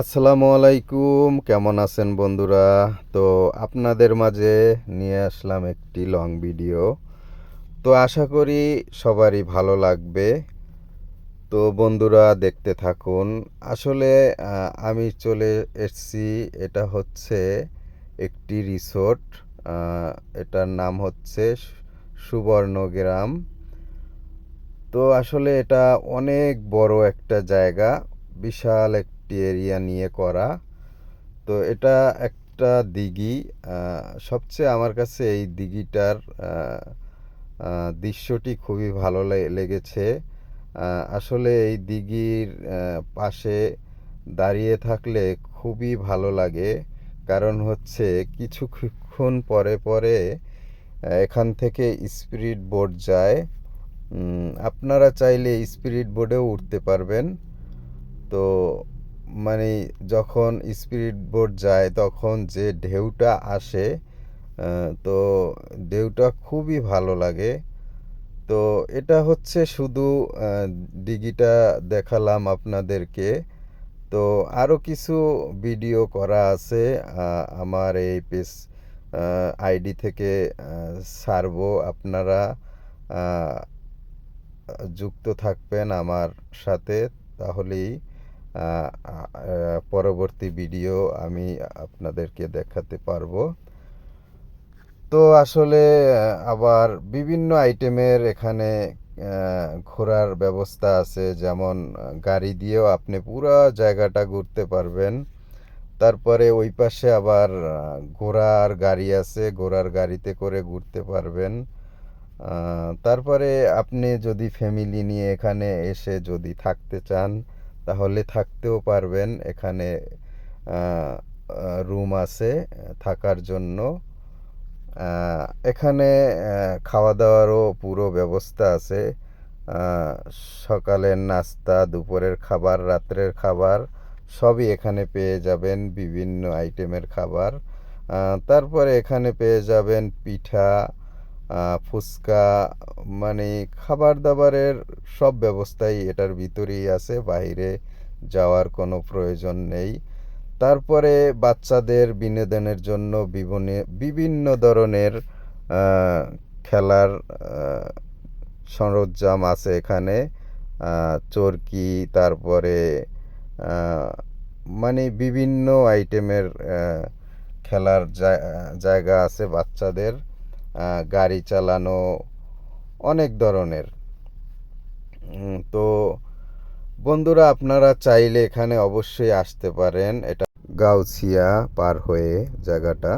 আসসালামু আলাইকুম, কেমন আছেন বন্ধুরা? তো আপনাদের মাঝে নিয়ে আসলাম একটি লং ভিডিও। তো আশা করি সবারই ভালো লাগবে। তো বন্ধুরা, দেখতে থাকুন। আসলে আমি চলে এসেছি, এটা হচ্ছে একটি রিসোর্ট। এটার নাম হচ্ছে সুবর্ণগ্রাম তো আসলে এটা অনেক বড় একটা জায়গা, বিশাল একটি এরিয়া নিয়ে করা। তো এটা একটা দিঘি। সবচেয়ে আমার কাছে এই দিঘিটার দৃশ্যটি খুবই ভালো লেগেছে। আসলে এই দিঘির পাশে দাঁড়িয়ে থাকলে খুবই ভালো লাগে। কারণ হচ্ছে কিছুক্ষণ পরে পরে এখান থেকে স্পিরিট বোট যায়। আপনারা চাইলে স্পিরিট বোর্ডেও উঠতে পারবেন। তো মানে যখন স্পিরিট বোট যায়, তখন যে ঢেউটা আসে তো ঢেউটা খুবই ভালো লাগে। তো এটা হচ্ছে শুধু দিঘিটা দেখালাম আপনাদেরকে। তো আরও কিছু ভিডিও করা আছে আমার এই পেজ আইডি থেকে ছাড়বো আপনারা যুক্ত থাকবেন আমার সাথে, তাহলেই পরবর্তী ভিডিও আমি আপনাদেরকে দেখাতে পারব। তো আসলে, আবার বিভিন্ন আইটেমের এখানে ঘোরার ব্যবস্থা আছে। যেমন, গাড়ি দিয়েও আপনি পুরো জায়গাটা ঘুরতে পারবেন। তারপরে ওই পাশে আবার ঘোড়ার গাড়ি আছে। ঘোড়ার গাড়িতে করে ঘুরতে পারবেন। তারপরে আপনি যদি ফ্যামিলি নিয়ে এখানে এসে যদি থাকতে চান তাহলে থাকতেও পারবেন এখানে রুম আছে থাকার জন্য। এখানে খাওয়া দাওয়ারও পুরো ব্যবস্থা আছে। সকালের নাস্তা, দুপুরের খাবার, রাত্রের খাবার সবই এখানে পেয়ে যাবেন বিভিন্ন আইটেমের খাবার। তারপরে এখানে পেয়ে যাবেন পিঠা ফুচকা মানে খাবার দাবারের সব ব্যবস্থাই এটার ভিতরেই আছে, বাইরে যাওয়ার কোনো প্রয়োজন নেই। তারপরে বাচ্চাদের বিনোদনের জন্য বিভিন্ন ধরনের খেলার সরঞ্জাম আছে এখানে। চরকি, তারপরে মানে বিভিন্ন আইটেমের খেলার জায়- জায়গা আছে বাচ্চাদের। গাড়ি চালানো, অনেক ধরনের। তো বন্ধুরা, আপনারা চাইলে এখানে অবশ্যই আসতে পারেন। এটা গাউছিয়া পার হয়ে জায়গাটা।